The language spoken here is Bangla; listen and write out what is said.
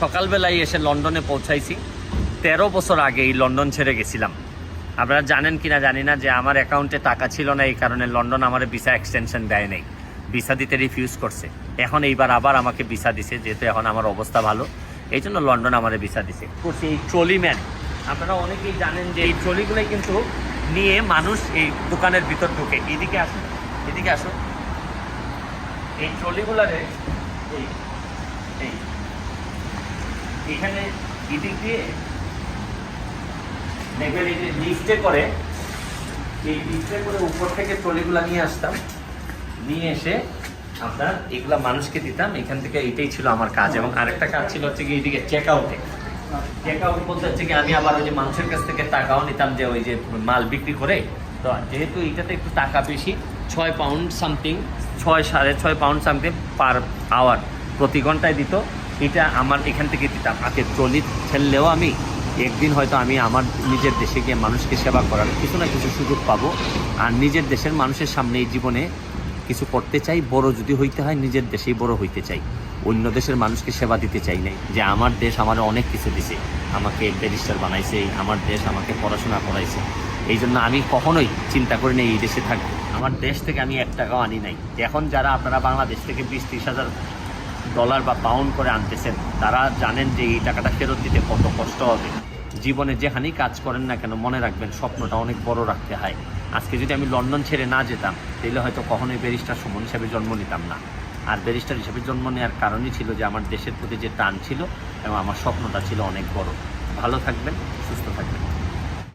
সকালবেলায় এসে লন্ডনে পৌঁছাইছি। তেরো বছর আগে এই লন্ডন ছেড়ে গেছিলাম। আপনারা জানেন কি না জানি না যে আমার অ্যাকাউন্টে টাকা ছিল না, এই কারণে লন্ডন আমার ভিসা এক্সটেনশন দেয় নাই। ভিসা দিতে রিফিউজ করছে। এখন এইবার আবার আমাকে ভিসা দিছে, যেহেতু এখন আমার অবস্থা ভালো। এই জন্য লন্ডন আমার ভিসা দিছে। করছি এই ট্রলি ম্যান আপনারা অনেকেই জানেন যে এই ট্রলিগুলোই কিন্তু নিয়ে মানুষ এই দোকানের ভিতর ঢুকে। এদিকে আসুন এদিকে আসুন। এই ট্রলিগুলারে এই এই। এখানে এদিক দিয়ে দেখবেন এই যে করে, এই লিফটে করে উপর থেকে ট্রলিগুলা নিয়ে আসতাম। নিয়ে এসে আপনার এগুলা মানুষকে দিতাম। এখান থেকে এটাই ছিল আমার কাজ। এবং আরেকটা কাজ ছিল হচ্ছে কি এইদিকে চেক আউটে চেক আউট বলতে হচ্ছে কি আমি আবার ওই যে মানুষের কাছ থেকে টাকাও নিতাম যে ওই যে মাল বিক্রি করে। তো যেহেতু এটাতে একটু টাকা বেশি, ছয় পাউন্ড সামথিং ছয় সাড়ে ছয় পাউন্ড সামথিং পার আওয়ার প্রতি ঘন্টায় দিত। এটা আমার এখান থেকে দিতাম আগে ট্রলি ঠেললেও আমি একদিন হয়তো আমি আমার নিজের দেশে গিয়ে মানুষকে সেবা করার কিছু না কিছু সুযোগ পাবো। আর নিজের দেশের মানুষের সামনে এই জীবনে কিছু করতে চাই, বড় যদি হইতে হয়, নিজের দেশেই বড় হইতে চাই। অন্য দেশের মানুষকে সেবা দিতে চাই নাই যে আমার দেশ আমার অনেক কিছু দিছে, আমাকে ব্যারিস্টার বানাইছে, আমার দেশ আমাকে পড়াশোনা করাইছে। এই জন্য আমি কখনোই চিন্তা করি না এই দেশে থাকব। আমার দেশ থেকে আমি এক টাকাও আনি নাই। এখন যারা আপনারা বাংলাদেশ থেকে বিশ ত্রিশ হাজার ডলার বা পাউন্ড করে আনতেছেন, তারা জানেন যে এই টাকাটা ফেরত দিতে কত কষ্ট হবে। জীবনে যেখানেই কাজ করেন না কেন, মনে রাখবেন স্বপ্নটা অনেক বড় রাখতে হয়। আজকে যদি আমি লন্ডন ছেড়ে না যেতাম তাহলে হয়তো কখনোই ব্যারিস্টার সুমন হিসাবে জন্ম নিতাম না। আর ব্যারিস্টার হিসেবে জন্ম নেওয়ার কারণই ছিল যে আমার দেশের প্রতি যে টান ছিল এবং আমার স্বপ্নটা ছিল অনেক বড়। ভালো থাকবেন, সুস্থ থাকবেন।